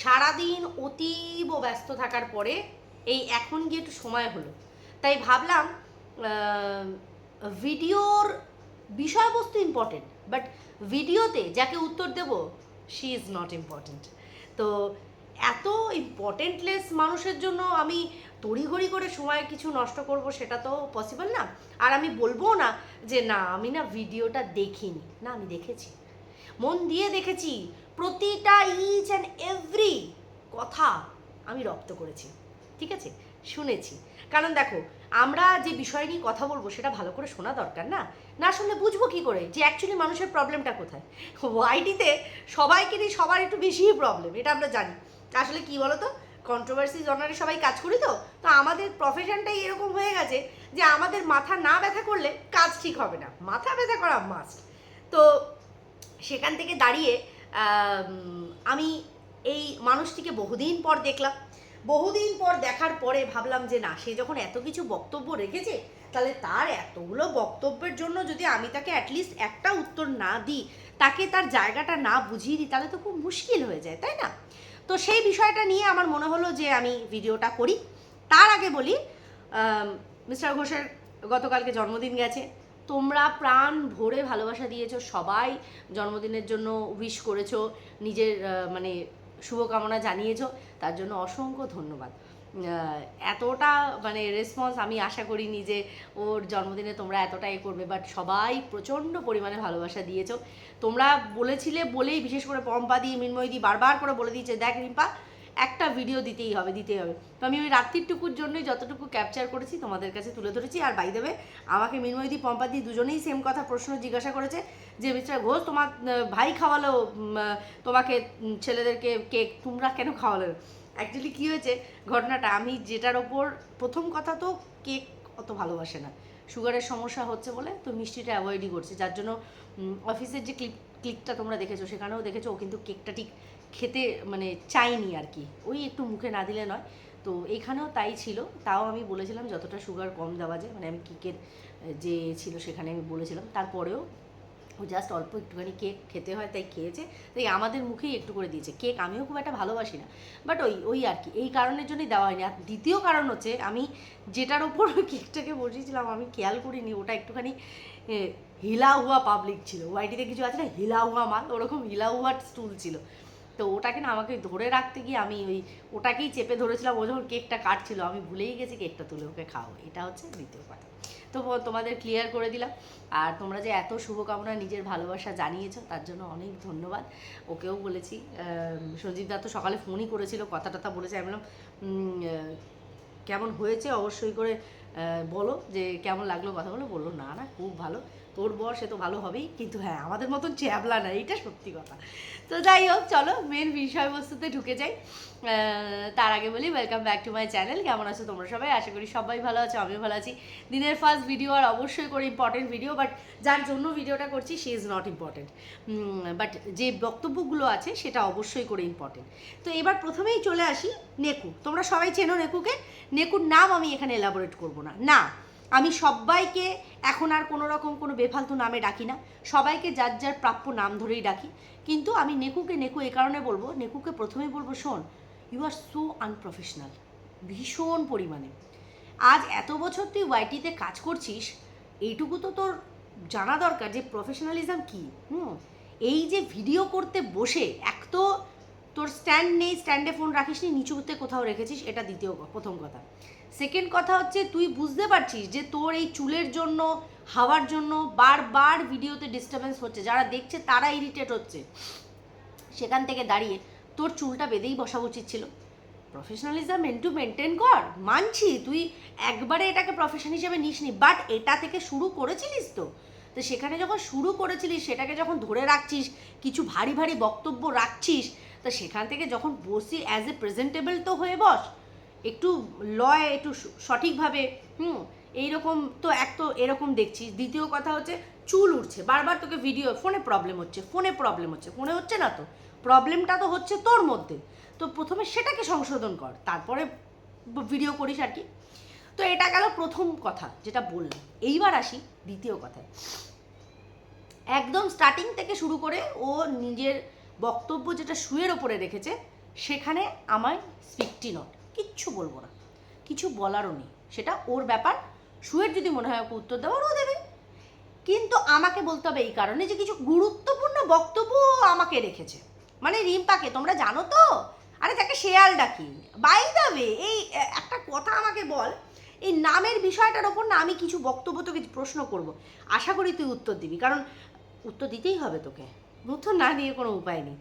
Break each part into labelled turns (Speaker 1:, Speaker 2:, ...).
Speaker 1: সারাদিন অতীব ব্যস্ত থাকার পরে এই এখন গিয়ে একটু সময় হলো। তাই ভাবলাম ভিডিওর বিষয়বস্তু ইম্পর্টেন্ট বাট ভিডিওতে যাকে উত্তর দেব শি ইজ নট ইম্পর্টেন্ট তো এত ইম্পর্টেন্টলেস মানুষের জন্য আমি তড়িঘড়ি করে সময় কিছু নষ্ট করব সেটা তো পসিবল না। আর আমি বলব না যে, না, আমি না ভিডিওটা দেখিনি। না, আমি দেখেছি। মন দিয়ে দেখেছি প্রতিটা ইচ অ্যান্ড এভরি কথা আমি রপ্ত করেছি, ঠিক আছে? শুনেছি। কারণ দেখো, আমরা যে বিষয় নিয়ে কথা বলব, সেটা ভালো করে শোনা দরকার না? না শুনলে বুঝব কি করে যে অ্যাকচুয়ালি মানুষের প্রবলেমটা কোথায়? ওয়াইটিতে সবাইকে নিয়ে সবার একটু বেশিই প্রবলেম এটা আমরা জানি। আসলে কি তো কন্ট্রোভার্সি জনারে সবাই কাজ করি তো তো আমাদের প্রফেশনটাই এরকম হয়ে গেছে যে আমাদের মাথা না ব্যথা করলে কাজ ঠিক হবে না। মাথা ব্যথা করা মাস্ট তো সেখান থেকে দাঁড়িয়ে আম, এই মানুষটিকে বহুদিন পর দেখলাম। বহুদিন পর দেখার পরে ভাবলাম যে না সে যখন এত কিছু বক্তব্য রেখেছে তাহলে তার এতগুলো বক্তব্যের জন্য যদি আমি তাকে অ্যাটলিস্ট একটা উত্তর না দিই তাকে তার জায়গাটা না বুঝিয়ে দিই তাহলে তো খুব মুশকিল হয়ে যায় তাই না? তো সেই বিষয়টা নিয়ে আমার মনে হলো যে আমি ভিডিওটা করি। তার আগে বলি মিস্টার ঘোষের গতকালকে জন্মদিন গেছে। তোমরা প্রাণ ভরে ভালোবাসা দিয়েছ, সবাই জন্মদিনের জন্য উইশ করেছ, নিজের মানে শুভকামনা জানিয়েছো, তার জন্য অসংখ্য ধন্যবাদ। এতটা মানে রেসপন্স আমি আশা করিনি যে ওর জন্মদিনে তোমরা এতটা এ করবে বাট সবাই প্রচণ্ড পরিমাণে ভালোবাসা দিয়েছ। তোমরা বলেছিলে বলেই বিশেষ করে পম্পা দি, মিনময় দি বারবার করে বলে দিয়েছে, দেখ রিম্পা একটা ভিডিও দিতেই হবে দিতেই হবে। তো আমি ওই রাত্রিটুকুর জন্যই যতটুকু ক্যাপচার করেছি তোমাদের কাছে তুলে ধরেছি। আর বাই দেবে আমাকে মিনময়দি, পম্পাদি দুজনেই সেম কথা প্রশ্ন জিজ্ঞাসা করেছে যে মিস্টার ঘোষ, তোমার ভাই খাওয়ালো তোমাকে ছেলেদেরকে কেক তোমরা কেন খাওয়ালো? অ্যাকচুয়ালি কী হয়েছে, ঘটনাটা আমি যেটার ওপর প্রথম কথা তো কেক অত ভালোবাসে না। সুগারের সমস্যা হচ্ছে বলে তো মিষ্টিটা অ্যাভয়েডই করছে। যার জন্য অফিসের যে ক্লিপ ক্লিপটা তোমরা দেখেছ, সেখানেও দেখেছ, ও কিন্তু কেকটা ঠিক খেতে মানে চাইনি আর কি। ওই একটু মুখে না দিলে নয়। তো এখানেও তাই ছিল। তাও আমি বলেছিলাম যতটা সুগার কম দেওয়া যায় মানে আমি কেকের যে ছিল সেখানে আমি বলেছিলাম। তারপরেও ও জাস্ট অল্প একটুখানি কেক খেতে হয়, তাই খেয়েছে। তাই আমাদের মুখেই একটু করে দিয়েছে। কেক আমিও খুব একটা ভালোবাসি না। বাট ওই ওই আর কি। এই কারণের জন্যই দেওয়া হয়নি। আর দ্বিতীয় কারণ হচ্ছে, আমি যেটার ওপর কেকটাকে বসিয়েছিলাম, আমি খেয়াল করিনি। ওটা একটুখানি হিলা হুয়া পাবলিক ছিল। ওয়াইটিতে কিছু আছে না? হিলা হুয়া মাল। ওরকম হিলা হুয়া স্টুল ছিল। তো ওটাকে না আমাকে ধরে রাখতে গিয়ে আমি ওই ওটাকেই চেপে ধরেছিলাম, ও যখন কেকটা কাটছিল, আমি ভুলেই গেছি কেকটা তুলে ওকে খাও এটা হচ্ছে দ্বিতীয় কথা। তো তোমাদের ক্লিয়ার করে দিলাম। আর তোমরা যে এত শুভকামনা নিজের ভালোবাসা জানিয়েছো, তার জন্য অনেক ধন্যবাদ। ওকেও বলেছি সঞ্জীব দা তো সকালে ফোনই করেছিল কথা টথা বলেছে। আমি বললাম কেমন হয়েছে? অবশ্যই করে বলো যে কেমন লাগল কথা বলো। বলল, না না, খুব ভালো। তোর বর, সে তো ভালো হবেই। কিন্তু হ্যাঁ আমাদের মতন চ্যাবলা না, এইটা সত্যি কথা। তো যাই হোক, চলো মেন বিষয়বস্তুতে ঢুকে যাই। তার আগে বলি welcome back to my channel কেমন আছো তোমরা সবাই? আশা করি সবাই ভালো আছো, আমিও ভালো আছি। দিনের ফার্স্ট ভিডিও আর অবশ্যই করে ইম্পর্টেন্ট ভিডিও বাট যার জন্য ভিডিওটা করছি সে ইজ নট ইম্পর্টেন্ট বাট যে বক্তব্যগুলো আছে, সেটা অবশ্যই করে ইম্পর্টেন্ট তো এবার প্রথমেই চলে আসি নেকু। তোমরা সবাই চেনো নেকুকে? নেকুর নাম আমি এখানে এলাবোরেট করব না। না, আমি সবাইকে এখন আর কোনো রকম কোনো বেফালতু নামে ডাকি না। সবাইকে যার যার প্রাপ্য নাম ধরেই ডাকি। কিন্তু আমি নেকুকে নেকু এ কারণে বলব, নেকুকে প্রথমেই বলব, শোন ইউ আর সো আনপ্রফেশনাল ভীষণ পরিমাণে। আজ এত বছর তুই ওয়াইটিতে কাজ করছিস, এইটুকু তো তোর জানা দরকার যে প্রফেশনালিজম কী। হুম, এই যে ভিডিও করতে বসে, এক তো তোর স্ট্যান্ড নেই স্ট্যান্ডে ফোন রাখিস নি নিচুতে কোথাও রেখেছিস, এটা দ্বিতীয় প্রথম কথা। সেকেন্ড কথা হচ্ছে, তুই বুঝতে পারছিস যে তোর এই চুলের জন্য, হাওয়ার জন্য বারবার ভিডিওতে ডিস্টারবেন্স হচ্ছে। যারা দেখছে, তারা ইরিটেট হচ্ছে। সেখান থেকে দাঁড়িয়ে তোর চুলটা বেঁধেই বসা উচিত ছিল। প্রফেশনালিজম মেন টু মেনটেন কর মানছি, তুই একবারে এটাকে প্রফেশন হিসেবে নিসনি বাট এটা থেকে শুরু করেছিলিস তো। তো সেখানে যখন শুরু করেছিলিস, সেটাকে যখন ধরে রাখছিস, কিছু ভারী ভারী বক্তব্য রাখছিস, তা সেখান থেকে যখন বসি অ্যাজ এ প্রেজেন্টেবল তো হয়ে বস একটু লয়, একটু সঠিকভাবে, হুম? এইরকম তো এক তো এরকম দেখছিস দ্বিতীয় কথা হচ্ছে চুল উঠছে বারবার তোকে ভিডিও ফোনে প্রবলেম হচ্ছে ফোনে প্রবলেম হচ্ছে ফোনে হচ্ছে না তো? প্রবলেমটা তো হচ্ছে তোর মধ্যে। তো প্রথমে সেটাকে সংশোধন কর, তারপরে ভিডিও করিস আর কি। তো এটা গেল প্রথম কথা যেটা বললাম। এইবার আসি দ্বিতীয় কথায়। একদম স্টার্টিং থেকে শুরু করে ও নিজের বক্তব্য যেটা শুয়ের ওপরে রেখেছে, সেখানে আমায় স্পিকটি নট কিচ্ছু বলব না। কিছু বলারও নেই। সেটা ওর ব্যাপার। শুয়ের যদি মনে হয় ওকে উত্তর দেওয়ার ও দেবে। কিন্তু আমাকে বলতে হবে এই কারণে যে কিছু গুরুত্বপূর্ণ বক্তব্য আমাকে রেখেছে। মানে রিম্পাকে, তোমরা জানো তো? আরে তাকে শেয়াল ডাকি। বাই দাবে এই একটা কথা আমাকে বল। এই নামের বিষয়টার ওপর না আমি কিছু বক্তব্য তোকে প্রশ্ন করব। আশা করি তুই উত্তর দিবি। কারণ উত্তর দিতেই হবে তোকে। উত্তর না দিয়ে কোনো উপায় নেই।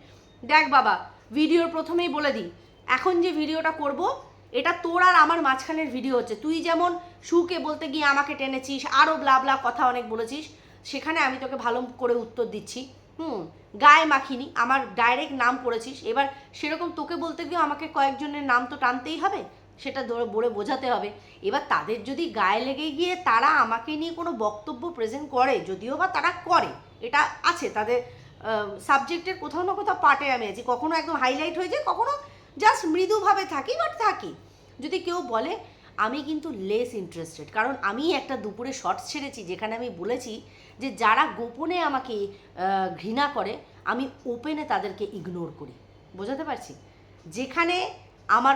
Speaker 1: দেখ বাবা, ভিডিওর প্রথমেই বলে দিই। এখন যে ভিডিওটা করব এটা তোর আর আমার মাঝখানের ভিডিও হচ্ছে। তুই যেমন সুকে বলতে গিয়ে আমাকে টেনেছিস আরও ব্লা ব্লা কথা অনেক বলেছিস, সেখানে আমি তোকে ভালো করে উত্তর দিচ্ছি। হুম, গায়ে মাখিনি, আমার ডাইরেক্ট নাম করেছিস এবার সেরকম তোকে বলতে গিয়ে আমাকে কয়েকজনের নাম তো টানতেই হবে, সেটা ধরে বলে বোঝাতে হবে। এবার তাদের যদি গায়ে লেগে গিয়ে তারা আমাকে নিয়ে কোনো বক্তব্য প্রেজেন্ট করে, যদিও বা তারা করে, এটা আছে। তাদের সাবজেক্টের কোথাও না কোথাও পার্টে আমি আছি। কখনো একদম হাইলাইট হয়ে যায়, কখনো জাস্ট মৃদুভাবে থাকি বাট থাকি। যদি কেউ বলে, আমি কিন্তু লেস ইন্টারেস্টেড কারণ আমি একটা দুপুরে শর্টস ছেড়েছি, যেখানে আমি বলেছি যে যারা গোপনে আমাকে ঘৃণা করে, আমি ওপেনে তাদেরকে ইগনোর করি। বোঝাতে পারছি? যেখানে আমার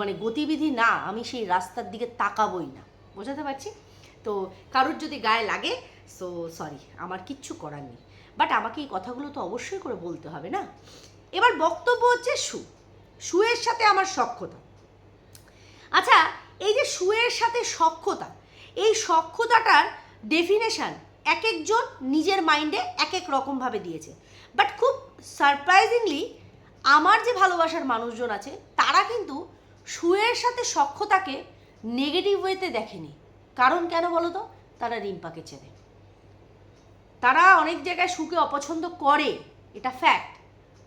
Speaker 1: মানে গতিবিধি না, আমি সেই রাস্তার দিকে তাকাবই না। বোঝাতে পারছি? তো কারোর যদি গায়ে লাগে সো সরি আমার কিচ্ছু করার নেই। বাট আমাকে এই কথাগুলো তো অবশ্যই করে বলতে হবে না? এবার বক্তব্য হচ্ছে সু। সুয়ের সাথে আমার সক্ষতা। আচ্ছা এই যে সুয়ের সাথে সক্ষতা, এই সক্ষতাটার ডেফিনেশন এক একজন নিজের মাইন্ডে এক এক রকমভাবে দিয়েছে। বাট খুব সারপ্রাইজিংলি আমার যে ভালোবাসার মানুষজন আছে, তারা কিন্তু সুয়ের সাথে সক্ষতাকে নেগেটিভ ওয়েতে দেখেনি। কারণ কেন বলো তো? তারা রিম্পাকে চেনে। তারা অনেক জায়গায় সুকে অপছন্দ করে, এটা ফ্যাক্ট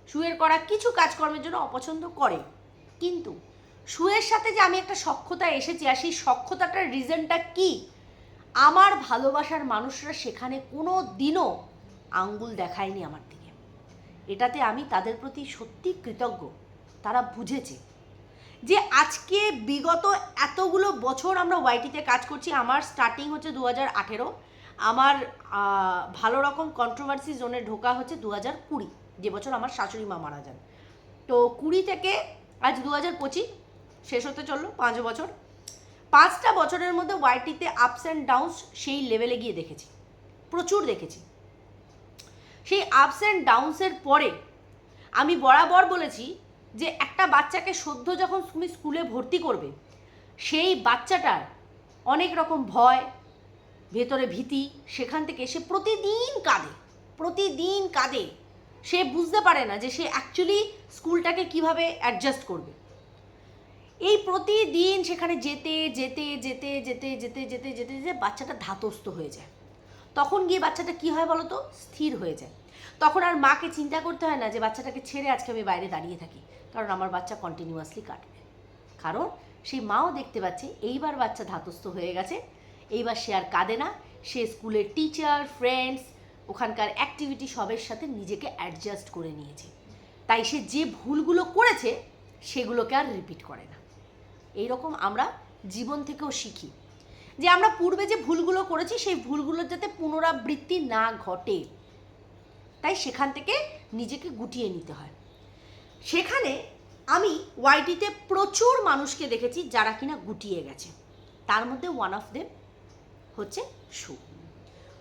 Speaker 1: সুয়ের করা কিছু কাজকর্মের জন্য অপছন্দ করে। কিন্তু সুয়ের সাথে যে আমি একটা সক্ষতা এসেছি আর সেই সক্ষতাটার রিজনটা কি? আমার ভালোবাসার মানুষরা সেখানে কোনো দিনও আঙ্গুল দেখায়নি আমার দিকে। এটাতে আমি তাদের প্রতি সত্যি কৃতজ্ঞ। তারা বুঝেছে যে আজকে বিগত এতগুলো বছর আমরা ওয়াইটিতে কাজ করছি। আমার স্টার্টিং হচ্ছে দু হাজার আঠেরো। আমার ভালো রকম কন্ট্রোভার্সি জোনে ঢোকা হচ্ছে দু হাজার কুড়ি। যে বছর আমার শাশুড়ি মা মারা যান। তো কুড়ি থেকে আজ দু হাজার পঁচিশ শেষ হতে চলল পাঁচ বছর। পাঁচটা বছরের মধ্যে ওয়াইটিতে আপস অ্যান্ড ডাউনস সেই লেভেলে গিয়ে দেখেছি। প্রচুর দেখেছি। সেই আপস অ্যান্ড ডাউনসের পরে আমি বরাবর বলেছি যে একটা বাচ্চাকে সদ্য যখন তুমি স্কুলে ভর্তি করবে, সেই বাচ্চাটার অনেক রকম ভয়, ভেতরে ভীতি, সেখান থেকে সে প্রতিদিন কাঁদে প্রতিদিন কাঁদে। সে বুঝতে পারে না যে সে অ্যাকচুয়ালি স্কুলটাকে কীভাবে অ্যাডজাস্ট করবে। এই প্রতিদিন সেখানে যেতে যেতে যেতে যেতে যেতে যেতে যেতে যেতে বাচ্চাটা ধাতস্থ হয়ে যায়। তখন গিয়ে বাচ্চাটা কি হয় বলো তো স্থির হয়ে যায়। তখন আর মাকে চিন্তা করতে হয় না যে বাচ্চাটাকে ছেড়ে আজকে আমি বাইরে দাঁড়িয়ে থাকি, কারণ আমার বাচ্চা কন্টিনিউয়াসলি কাটবে। কারণ সেই মাও দেখতে পাচ্ছে এইবার বাচ্চা ধাতস্থ হয়ে গেছে, এইবার সে আর কাঁদে না, সে স্কুলের টিচার ফ্রেন্ডস ওখানকার অ্যাক্টিভিটি সবের সাথে নিজেকে অ্যাডজাস্ট করে নিয়েছে। তাই সে যে ভুলগুলো করেছে, সেগুলোকে আর রিপিট করে না। এই রকম আমরা জীবন থেকেও শিখি। যে আমরা পূর্বে যে ভুলগুলো করেছি, সেই ভুলগুলোর যাতে পুনরাবৃত্তি না ঘটে, তাই সেখান থেকে নিজেকে গুটিয়ে নিতে হয়। সেখানে আমি ওয়াইটিতে প্রচুর মানুষকে দেখেছি যারা কিনা গুটিয়ে গেছে। তার মধ্যে ওয়ান অফ দেম হচ্ছে শু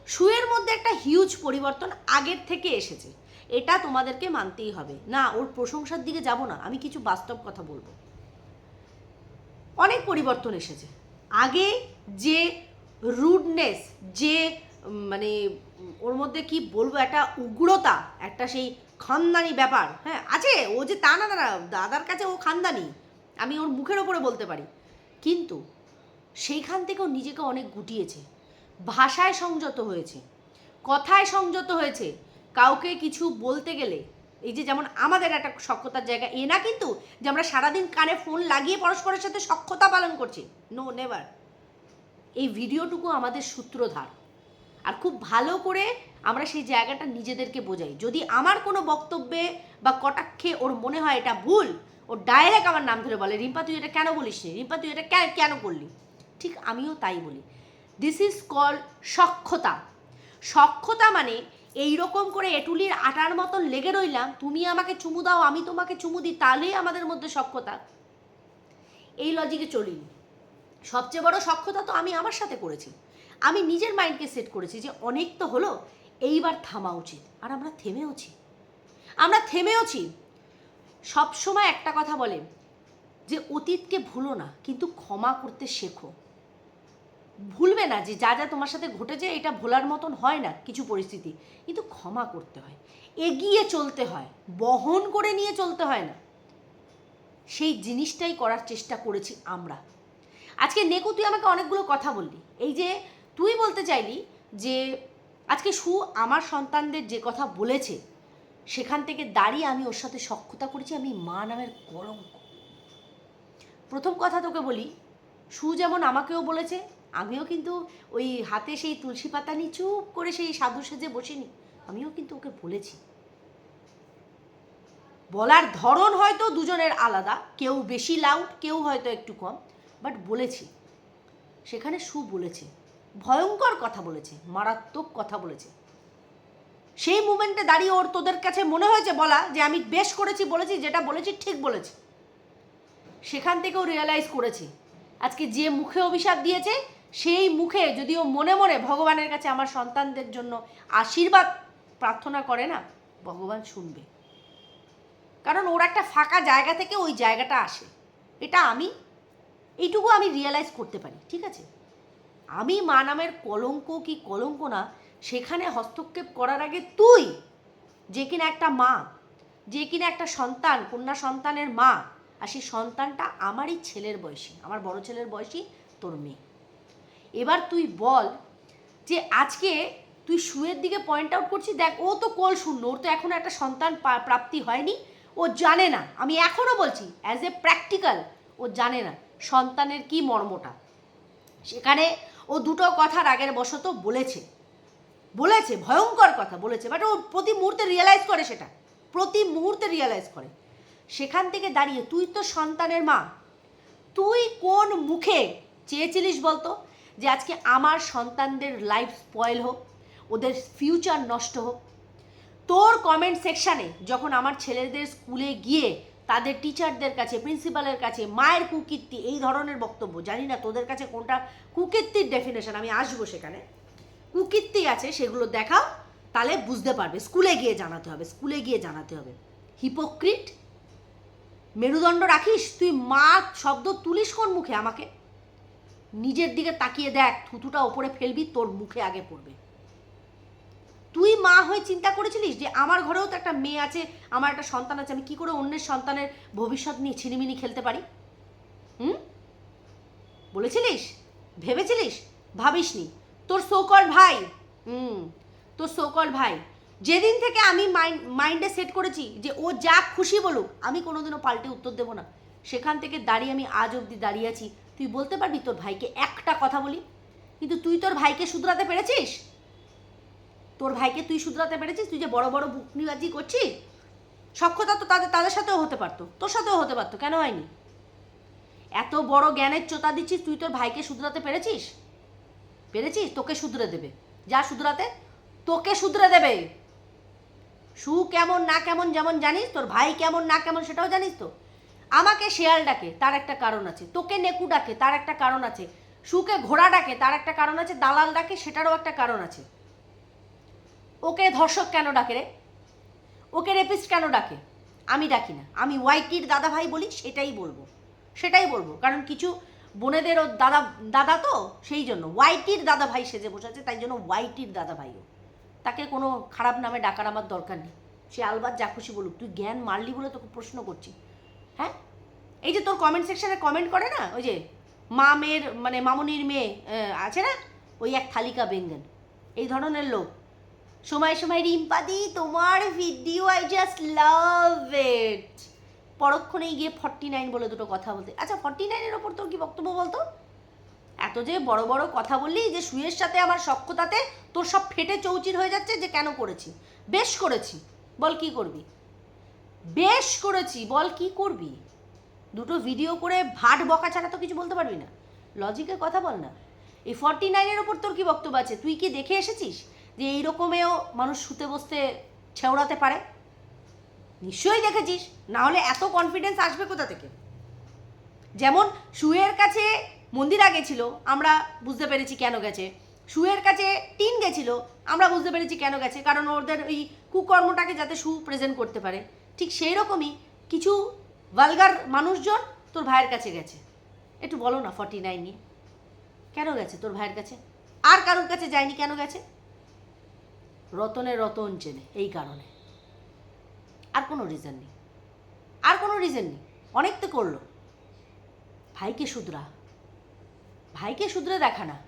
Speaker 1: শুয়ের মধ্যে একটা হিউজ পরিবর্তন আগের থেকে এসেছে। এটা তোমাদেরকে মানতেই হবে। না ওর প্রশংসার দিকে যাব না। আমি কিছু বাস্তব কথা বলব। অনেক পরিবর্তন এসেছে। আগে যে রুডনেস যে মানে ওর মধ্যে কি বলব একটা উগ্রতা একটা সেই খানদানি ব্যাপার হ্যাঁ আছে। ও যে তা না না, দাদার কাছে ও খানদানি। আমি ওর মুখের ওপরে বলতে পারি। কিন্তু সেইখান থেকেও নিজেকে অনেক গুটিয়েছে। ভাষায় সংযত হয়েছে, কথায় সংযত হয়েছে, কাউকে কিছু বলতে গেলে, এই যে যেমন আমাদের একটা সক্ষতার জায়গা এ না কিন্তু যে আমরা সারাদিন কানে ফোন লাগিয়ে পরস্পরের সাথে সক্ষতা পালন করছি। নো নেভার এই ভিডিওটুকু আমাদের সূত্রধার। আর খুব ভালো করে আমরা সেই জায়গাটা নিজেদেরকে বোঝাই। যদি আমার কোনো বক্তব্যে বা কটাক্ষে ওর মনে হয় এটা ভুল, ও ডাইরেক্ট আমার নাম ধরে বলে, রিম্পা, তুই এটা কেন বলিস নি রিম্পা, তুই এটা কেন করলি? ঠিক আমিও তাই বলি। দিস ইজ কল সক্ষতা। সক্ষতা মানে এই রকম করে এটুলির আটার মতন লেগে রইলাম, তুমি আমাকে চুমু দাও, আমি তোমাকে চুমু দিই, তাহলেই আমাদের মধ্যে সক্ষতা। এই লজিকে চলিনি সবচেয়ে বড় সক্ষতা তো আমি আমার সাথে করেছি। আমি নিজের মাইন্ডকে সেট করেছি যে অনেক তো হলো, এইবার থামা উচিত। আর আমরা থেমেওছি। আমরা থেমেওছি। সবসময় একটা কথা বলে যে অতীতকে ভুলো না, কিন্তু ক্ষমা করতে শেখো। ভুলবে না যে যা যা তোমার সাথে ঘটেছে, এটা ভোলার মতন হয় না কিছু পরিস্থিতি। কিন্তু ক্ষমা করতে হয়। এগিয়ে চলতে হয়। বহন করে নিয়ে চলতে হয় না। সেই জিনিসটাই করার চেষ্টা করেছি আমরা। আজকে নেকু, তুই আমাকে অনেকগুলো কথা বললি। এই যে তুই বলতে চাইলি যে আজকে সু আমার সন্তানদের যে কথা বলেছে, সেখান থেকে দাঁড়িয়ে আমি ওর সাথে সক্ষতা করেছি, আমি মা নামের কলঙ্ক প্রথম কথা তোকে বলি, সু যেমন আমাকেও বলেছে আমিও কিন্তু ওই হাতে সেই তুলসী পাতা নিয়ে চুপ করে সেই সাধু সেজে বসিনি। আমিও কিন্তু ওকে বলেছি। বলার ধরন হয়তো দুজনের আলাদা, কেউ বেশি লাউড কেউ হয়তো একটু কম বাট বলেছি। সেখানে সু বলেছে, ভয়ঙ্কর কথা বলেছে, মারাত্মক কথা বলেছে। সেই মুমেন্টে দাঁড়িয়ে ওর তোদের কাছে মনে হয়েছে বলা যে আমি বেশ করেছি, বলেছি, যেটা বলেছি ঠিক বলেছি। সেখান থেকেও রিয়েলাইজ করেছি। আজকে যে মুখে অভিশাপ দিয়েছে সেই মুখে যদি ও মনে মনে ভগবানের কাছে আমার সন্তানদের জন্য আশীর্বাদ প্রার্থনা করে না, ভগবান শুনবে। কারণ ওর একটা ফাঁকা জায়গা থেকে ওই জায়গাটা আসে। এটা আমি, এইটুকু আমি রিয়েলাইজ করতে পারি, ঠিক আছে? আমি মা নামের কলঙ্ক কি কলঙ্ক না, সেখানে হস্তক্ষেপ করার আগে তুই যে কিনা একটা মা, যে কিনা একটা সন্তান, কন্যা সন্তানের মা, আর সেই সন্তানটা আমারই ছেলের বয়সী, আমার বড় ছেলের বয়সী তোর মেয়ে। এবার তুই বল যে আজকে তুই শুয়ের দিকে পয়েন্ট আউট করছিস, দেখ, ও তো কোল শূন্য, ওর তো এখনও একটা সন্তান প্রাপ্তি হয়নি, ও জানে না। আমি এখনও বলছি অ্যাজ এ প্র্যাকটিক্যাল ও জানে না সন্তানের কি মর্মটা। সেখানে ও দুটো কথা রাগের বশত বলেছে। বলেছে, ভয়ঙ্কর কথা বলেছে বাট ও প্রতি মুহূর্তে রিয়েলাইজ করে সেটা। প্রতি মুহূর্তে রিয়েলাইজ করে। সেখান থেকে দাঁড়িয়ে, তুই তো সন্তানের মা, তুই কোন মুখে চেয়েছিলিস বলতো? যে আজকে আমার সন্তানদের লাইফ স্পয়েল হোক, ওদের ফিউচার নষ্ট হোক। তোর কমেন্ট সেকশানে যখন আমার ছেলেদের স্কুলে গিয়ে তাদের টিচারদের কাছে প্রিন্সিপালের কাছে মায়ের কুকীর্তি, এই ধরনের বক্তব্য, জানি না তোদের কাছে কোনটা কুকীর্তির ডেফিনেশন আমি আসব সেখানে। কুকীর্তি আছে, সেগুলো দেখাও, তাহলে বুঝতে পারবে। স্কুলে গিয়ে জানাতে হবে স্কুলে গিয়ে জানাতে হবে। হিপোক্রিট মেরুদণ্ড রাখিস? তুই মা শব্দ তুলিস কোন মুখে আমাকে? নিজের দিকে তাকিয়ে দেখ থুতুটা ওপরে ফেলবি, তোর মুখে আগে পড়বে। তুই মা হয়ে চিন্তা করেছিলিস যে আমার ঘরেও তো একটা মেয়ে আছে, আমার একটা সন্তান আছে, আমি কি করে অন্যের সন্তানের ভবিষ্যৎ নিয়ে ছিনিমিনি খেলতে পারি? হুম? বলেছিলিস? ভেবেছিলিস? ভাবিসনি। তোর সোকল ভাই। হুম, তোর সোকল ভাই। যেদিন থেকে আমি মাইন্ড মাইন্ডে সেট করেছি যে ও যা খুশি বলুক, আমি কোনোদিনও পাল্টে উত্তর দেবো না। সেখান থেকে দাঁড়িয়ে আমি আজ অবধি দাঁড়িয়ে আছি। তুই বলতে পারবি তোর ভাইকে একটা কথা বলি? কিন্তু তুই তোর ভাইকে শুধরাতে পেরেছিস? তোর ভাইকে তুই শুধরাতে পেরেছিস? তুই যে বড় বড় বুকনিবাজি করছিস? সক্ষতা তো তাদের তাদের সাথেও হতে পারতো। তোর সাথেও হতে পারতো, কেন হয়নি? এত বড় জ্ঞানের চোতা দিচ্ছিস তুই তোর ভাইকে শুধরাতে পেরেছিস? পেরেছিস? তোকে শুধরে দেবে। যা শুধরাতে, তোকে শুধরে দেবে। সু কেমন, না কেমন, যেমন জানিস, তোর ভাই কেমন, না কেমন, সেটাও জানিস তো। আমাকে শেয়াল ডাকে, তার একটা কারণ আছে। তোকে নেকু ডাকে, তার একটা কারণ আছে। সুকে ঘোড়া ডাকে, তার একটা কারণ আছে। দালাল ডাকে, সেটারও একটা কারণ আছে। ওকে ধর্ষক কেন ডাকে রে? ওকে রেপিস্ট কেন ডাকে? আমি ডাকি না। আমি ওয়াইটির দাদা ভাই বলি, সেটাই বলব। সেটাই বলব। কারণ কিছু বোনেদের ও দাদা দাদা তো, সেই জন্য। ওয়াইটির দাদা ভাই সেজে বসে আছে তাই জন্য ওয়াইটির দাদা ভাইও তাকে কোনো খারাপ নামে ডাকার আমার দরকার নেই। সে আলবাত যা খুশি বলুক। তুই জ্ঞান মারলি বলে তোকে প্রশ্ন করছি। হ্যাঁ? এই যে তোর কমেন্ট সেকশনে কমেন্ট করে না? ওই যে মা মেয়ের মানে মামনির মেয়ে আছে না? ওই এক থালিকা বেঙ্গন এই ধরনের লোক। সময় সময় রিম্পাদি, তোমার video I just love it পরক্ষণেই গিয়ে ফর্টি নাইন বলে দুটো কথা বলতে। আচ্ছা ফর্টি নাইনের ওপর তোর কি বক্তব্য বলতো? এত যে বড় বড় কথা বললি যে সুয়ের সাথে আমার সক্ষতাতে তোর সব ফেটে চৌচির হয়ে যাচ্ছে যে কেন করেছি? বেশ করেছি। বল কি করবি? বেশ করেছি, বল কি করবি? দুটো ভিডিও করে ভাট বকা ছাড়া তো কিছু বলতে পারবি না। লজিকের কথা বল না। এই ফর্টি নাইনের ওপর তোর কি বক্তব্য আছে? তুই কি দেখে এসেছিস যে এই রকমেও মানুষ শুতে বসতে ছেওড়াতে পারে? নিশ্চয়ই দেখেছিস, না হলে এত কনফিডেন্স আসবে কোথা থেকে? যেমন শুয়ের কাছে মন্দিরা গেছিল আমরা বুঝতে পেরেছি কেন গেছে। শুয়ের কাছে টিন গেছিল, আমরা বুঝতে পেরেছি কেন গেছে, কারণ ওদের ওই কুকর্মটাকে যাতে সু প্রেজেন্ট করতে পারে। ঠিক সেই রকমই কিছু ভালগার মানুষজন তোর ভাইয়ের কাছে গেছে। একটু বলো না ফর্টি নাইন নিয়ে। কেন গেছে তোর ভাইয়ের কাছে? আর কারোর কাছে যায়নি কেন গেছে? রতনের রতন চেনে, এই কারণে। আর কোনো রিজন নেই। আর কোনো রিজন নেই। অনেক তো করল। ভাইকে শুধরা। ভাইকে শুধরে দেখা না।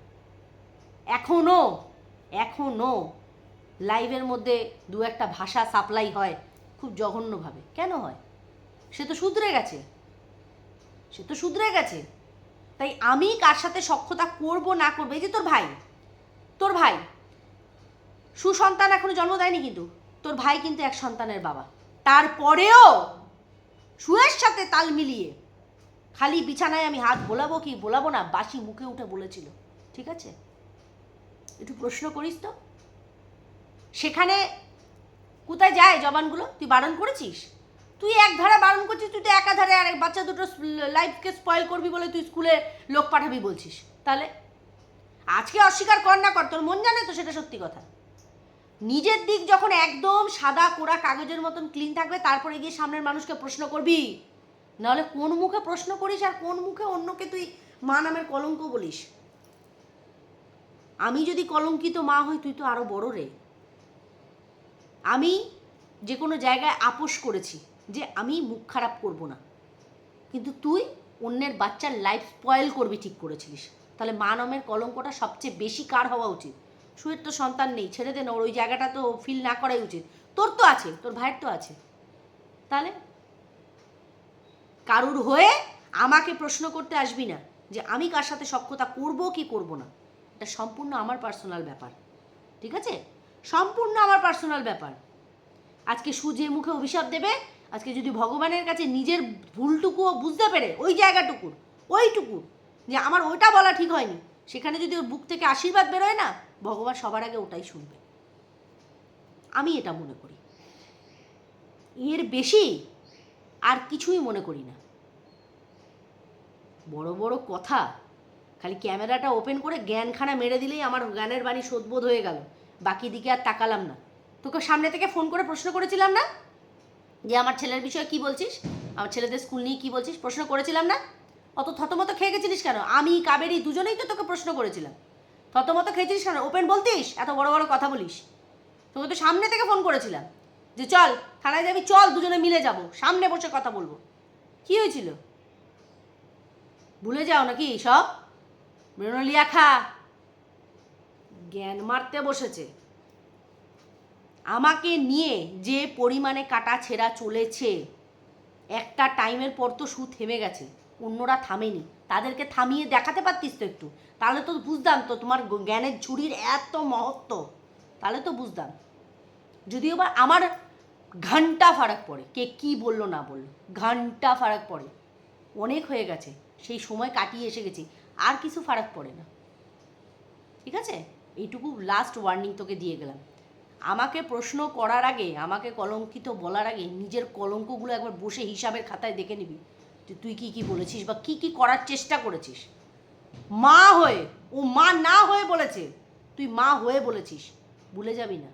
Speaker 1: এখনও এখনও লাইভের মধ্যে দু একটা ভাষা সাপ্লাই হয়। খুব জঘন্যভাবে। কেন হয়? সে তো শুধরে গেছে। সে তো শুধরে গেছে। তাই আমি কার সাথে সক্ষতা করব, না করব? এই যে তোর ভাই তোর ভাই, সুসন্তান এখনও জন্ম দেয়নি কিন্তু। তোর ভাই কিন্তু এক সন্তানের বাবা। তারপরেও সুয়ের সাথে তাল মিলিয়ে খালি বিছানায় আমি হাত বোলাবো কি বোলাবো না, বাসি মুখে উঠে বলেছিল। ঠিক আছে? একটু প্রশ্ন করিস তো? সেখানে কোথায় যায় জবানগুলো? তুই বারণ করেছিস? তুই এক ধারে বারণ করছিস, তুই তো একা ধারে আর বাচ্চা দুটো লাইফকে স্পয়েল করবি বলে তুই স্কুলে লোক পাঠাবি বলছিস। তাহলে? আজকে অস্বীকার কর না কর, তোর মন জানে তো সেটা সত্যি কথা। নিজের দিক যখন একদম সাদা কোরা কাগজের মতন ক্লিন থাকবে, তারপরে গিয়ে সামনের মানুষকে প্রশ্ন করবি। নাহলে কোন মুখে প্রশ্ন করিস আর কোন মুখে অন্যকে তুই মা নামের কলঙ্ক বলিস? আমি যদি কলঙ্কিত মা হই, তুই তো আরও বড় রে। আমি যে কোনো জায়গায় আপোষ করেছি যে আমি মুখ খারাপ করব না। কিন্তু তুই অন্যের বাচ্চার লাইফ স্পয়েল করবি ঠিক করেছিলিস। তাহলে মা নামের কলঙ্কটা সবচেয়ে বেশি কার হওয়া উচিত? সুয়ের তো সন্তান নেই, ছেড়ে দে না, ওর ওই জায়গাটা তো ফিল না করাই উচিত। তোর তো আছে, তোর ভাইয়ের তো আছে। তাহলে কারুর হয়ে আমাকে প্রশ্ন করতে আসবি না যে আমি কার সাথে সক্ষতা করব কি করব না। এটা সম্পূর্ণ আমার পার্সোনাল ব্যাপার। ঠিক আছে? সম্পূর্ণ আমার পার্সোনাল ব্যাপার। আজকে সুজে মুখে অভিশাপ দেবে, আজকে যদি ভগবানের কাছে নিজের ভুলটুকুও বুঝতে পেরে, ওই জায়গাটুকুর, ওইটুকু, যে আমার ওইটা বলা ঠিক হয়নি, সেখানে যদি ওর বুক থেকে আশীর্বাদ বেরোয় না, ভগবান সবার আগে ওটাই শুনবে। আমি এটা মনে করি। এর বেশি আর কিছুই মনে করি না। বড় বড় কথা, খালি ক্যামেরাটা ওপেন করে জ্ঞানখানা মেরে দিলেই আমার জ্ঞানের বাণী শোধবোধ হয়ে গেল। বাকি দিকে আর তাকালাম না। তোকে সামনে থেকে ফোন করে প্রশ্ন করেছিলাম না? যে আমার ছেলের বিষয়ে কি বলছিস? আমার ছেলেদের স্কুল নিয়ে কি বলছিস? প্রশ্ন করেছিলাম না? অত থতমত খেয়ে গেছিলিস কেন? আমি, কাবেরি দুজনেই তো তোকে প্রশ্ন করেছিলাম। থতমত খেয়েছিলিস কেন? ওপেন বলতিস? এত বড় বড় কথা বলিস। তোকে তো সামনে থেকে ফোন করেছিলাম। যে চল, থানায় যাবি, চল, দুজনে মিলে যাব। সামনে বসে কথা বলব। কি হয়েছিল? ভুলে যাও নাকি সব? মৃণলিয়া খা। জ্ঞান মারতে বসেছে। আমাকে নিয়ে যে পরিমাণে কাটা ছেঁড়া চলেছে, একটা টাইমের পর তো সু থেমে গেছে, অন্যরা থামেনি। তাদেরকে থামিয়ে দেখাতে পারতিস তো একটু? তাহলে তো বুঝতাম তো তোমার জ্ঞানের ঝুড়ির এত মহত্ব। তাহলে তো বুঝতাম। যদিও বা আমার ঘণ্টা ফারাক পড়ে, কে কি বলল না বলল, ঘণ্টা ফারাক পড়ে। অনেক হয়ে গেছে, সেই সময় কাটিয়ে এসে গেছি, আর কিছু ফারাক পড়ে না। ঠিক আছে? এইটুকু লাস্ট ওয়ার্নিং তোকে দিয়ে গেলাম। আমাকে প্রশ্ন করার আগে, আমাকে কলঙ্কিত বলার আগে, নিজের কলঙ্কগুলো একবার বসে হিসাবের খাতায় দেখে নিবি যে তুই কি কি বলেছিস বা কি কি করার চেষ্টা করেছিস। মা হয়ে, ও মা না হয়ে বলেছে, তুই মা হয়ে বলেছিস, ভুলে যাবি না।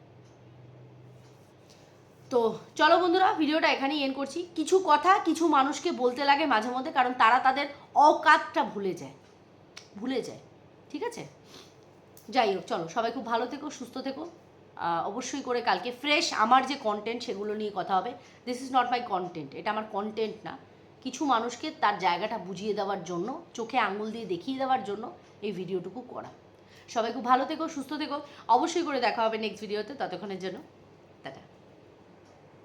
Speaker 1: তো চলো বন্ধুরা, ভিডিওটা এখানেই এন্ড করছি। কিছু কথা কিছু মানুষকে বলতে লাগে মাঝে মধ্যে, কারণ তারা তাদের অকাতটা ভুলে যায়। ভুলে যায়, ঠিক আছে? যাই হোক, চলো, সবাই খুব ভালো থেকো, সুস্থ থেকো। অবশ্যই করে কালকে ফ্রেশ আমার যে কন্টেন্ট সেগুলো নিয়ে কথা হবে। This is not my content এটা আমার কন্টেন্ট না। কিছু মানুষকে তার জায়গাটা বুঝিয়ে দেওয়ার জন্য, চোখে আঙুল দিয়ে দেখিয়ে দেওয়ার জন্য এই ভিডিওটুকু করা। সবাই খুব ভালো থেকো, সুস্থ থেকো। অবশ্যই করে দেখা হবে নেক্সট ভিডিওতে ততক্ষণের জন্য।